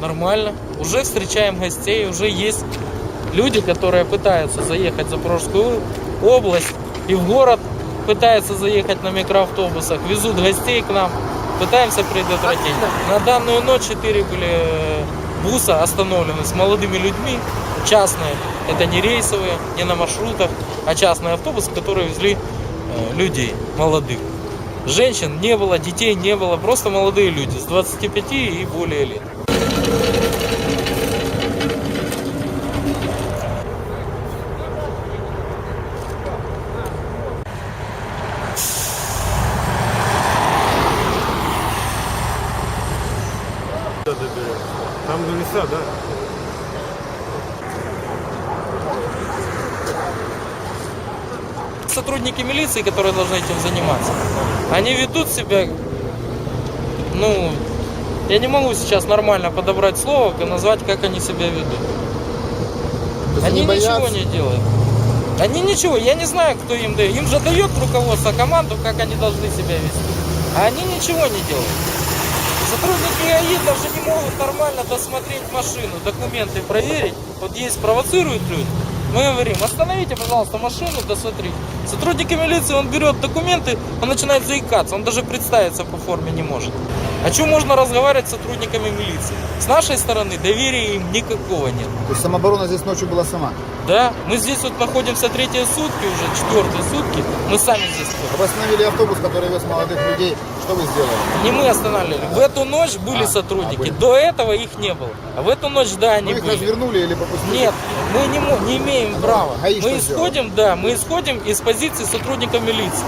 нормально. Уже встречаем гостей, уже есть люди, которые пытаются заехать в Запорожскую область и в город пытаются заехать на микроавтобусах, везут гостей к нам, пытаемся предотвратить. На данную ночь четыре были э, буса остановлены с молодыми людьми, частные, это не рейсовые, не на маршрутах, а частные автобусы, которые везли э, людей молодых. Женщин не было, детей не было, просто молодые люди с 25 и более лет. Там до леса, да? Сотрудники милиции, которые должны этим заниматься, они ведут себя, ну, я не могу сейчас нормально подобрать слово, и назвать, как они себя ведут. Они не ничего не делают. Они ничего, я не знаю, кто им дает. Им же дает руководство команду, как они должны себя вести. А они ничего не делают. Сотрудники АИ даже не могут нормально досмотреть машину, документы проверить. Вот есть провоцируют люди. Мы говорим, остановите, пожалуйста, машину, досмотрите. Сотрудники милиции, он берет документы, он начинает заикаться, он даже представиться по форме не может. О чем можно разговаривать с сотрудниками милиции? С нашей стороны доверия им никакого нет. То есть самооборона здесь ночью была сама. Да, мы здесь вот находимся третьи сутки уже, четвертые сутки, мы сами здесь. Вы остановили автобус, который вез молодых людей. Что вы сделали? Не мы останавливали. В эту ночь были А, сотрудники. а, были. До этого их не было. А в эту ночь, да, они Вы их были. развернули или попустили? Нет, мы не, не имеем права. ГАИ мы что исходим, да, мы исходим из позиции сотрудника милиции.